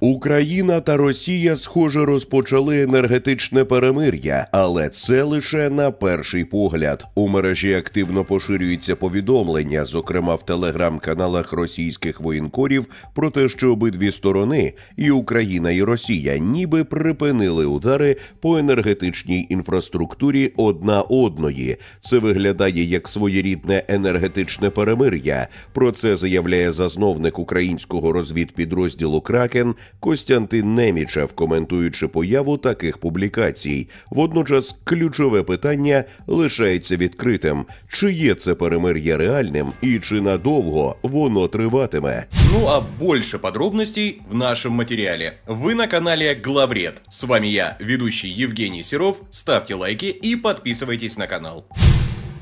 Україна та Росія, схоже, розпочали енергетичне перемир'я, але це лише на перший погляд. У мережі активно поширюються повідомлення, зокрема в телеграм-каналах російських воєнкорів, про те, що обидві сторони, і Україна, і Росія, ніби припинили удари по енергетичній інфраструктурі одна одної. Це виглядає як своєрідне енергетичне перемир'я. Про це заявляє засновник українського розвідпідрозділу Кракен. Костянтин Немічев, коментуючи появу таких публікацій. Водночас ключове питання лишається відкритим: чи є це перемир'я реальним і чи надовго воно триватиме? Ну а больше подробностей в нашем материале. Вы на канале Главред. С вами я, ведущий Евгений Серов. Ставьте лайки и подписывайтесь на канал.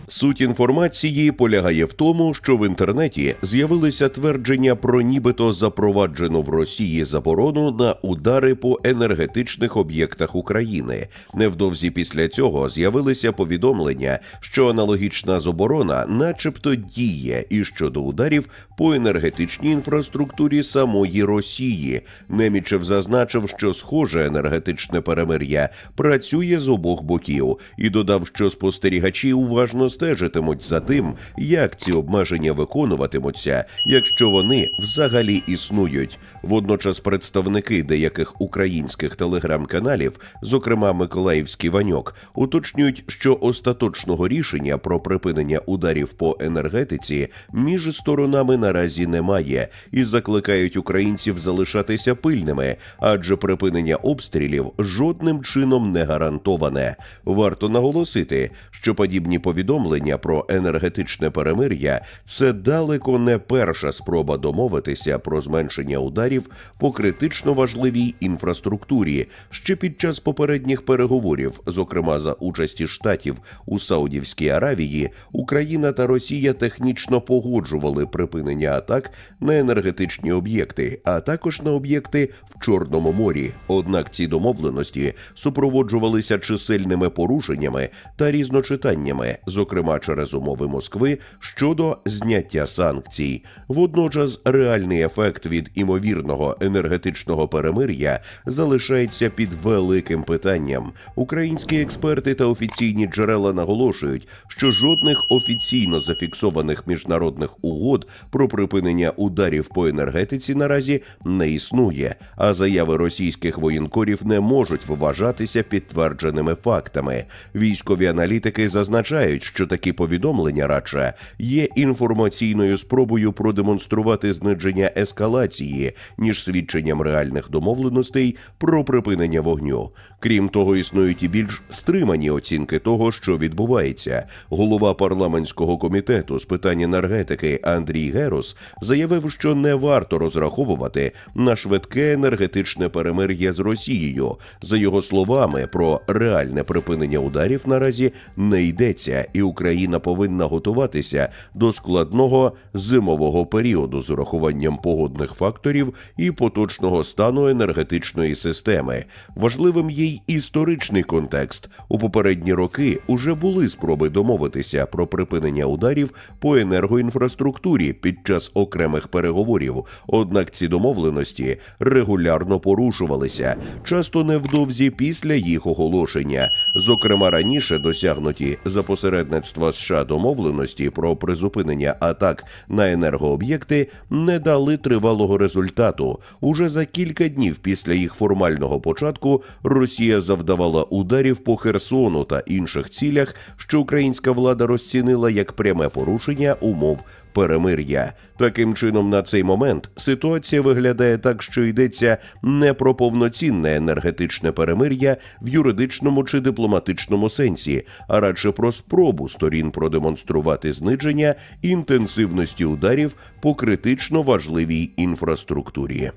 Суть інформації полягає в тому, що в інтернеті з'явилися твердження про нібито запроваджену в Росії заборону на удари по енергетичних об'єктах України. Невдовзі після цього з'явилися повідомлення, що аналогічна заборона, начебто, діє і щодо ударів по енергетичній інфраструктурі самої Росії. Немічев зазначив, що схоже енергетичне перемир'я працює з обох боків, і додав, що спостерігачі уважно стежитимуть за тим, як ці обмеження виконуватимуться, якщо вони взагалі існують. Водночас представники деяких українських телеграм-каналів, зокрема Миколаївський Ваньок, уточнюють, що остаточного рішення про припинення ударів по енергетиці між сторонами наразі немає, і закликають українців залишатися пильними, адже припинення обстрілів жодним чином не гарантоване. Варто наголосити, що подібні повідомлення про енергетичне перемир'я це далеко не перша спроба домовитися про зменшення ударів по критично важливій інфраструктурі. Ще під час попередніх переговорів, зокрема за участі штатів у Саудівській Аравії, Україна та Росія технічно погоджували припинення атак на енергетичні об'єкти, а також на об'єкти в Чорному морі. Однак ці домовленості супроводжувалися чисельними порушеннями та різночитаннями, зокрема через умови Москви щодо зняття санкцій. Водночас реальний ефект від імовірного енергетичного перемир'я залишається під великим питанням. Українські експерти та офіційні джерела наголошують, що жодних офіційно зафіксованих міжнародних угод про припинення ударів по енергетиці наразі не існує, а заяви російських воєнкорів не можуть вважатися підтвердженими фактами. Військові аналітики зазначають, що такі повідомлення радше є інформаційною спробою продемонструвати зниження ескалації, ніж свідченням реальних домовленостей про припинення вогню. Крім того, існують і більш стримані оцінки того, що відбувається. Голова парламентського комітету з питань енергетики Андрій Герос заявив, що не варто розраховувати на швидке енергетичне перемир'я з Росією. За його словами, про реальне припинення ударів наразі не йдеться, і Україна повинна готуватися до складного зимового періоду з урахуванням погодних факторів і поточного стану енергетичної системи. Важливим є й історичний контекст. У попередні роки уже були спроби домовитися про припинення ударів по енергоінфраструктурі під час окремих переговорів. Однак ці домовленості регулярно порушувалися, часто невдовзі після їх оголошення. Зокрема, раніше досягнуті за посередництва США домовленості про призупинення атак на енергооб'єкти не дали тривалого результату. Уже за кілька днів після їх формального початку Росія завдавала ударів по Херсону та інших цілях, що українська влада розцінила як пряме порушення умов перемир'я. Таким чином, на цей момент ситуація виглядає так, що йдеться не про повноцінне енергетичне перемир'я в юридичному чи дипломатичному сенсі, а радше про спробу сторін продемонструвати зниження інтенсивності ударів по критично важливій інфраструктурі.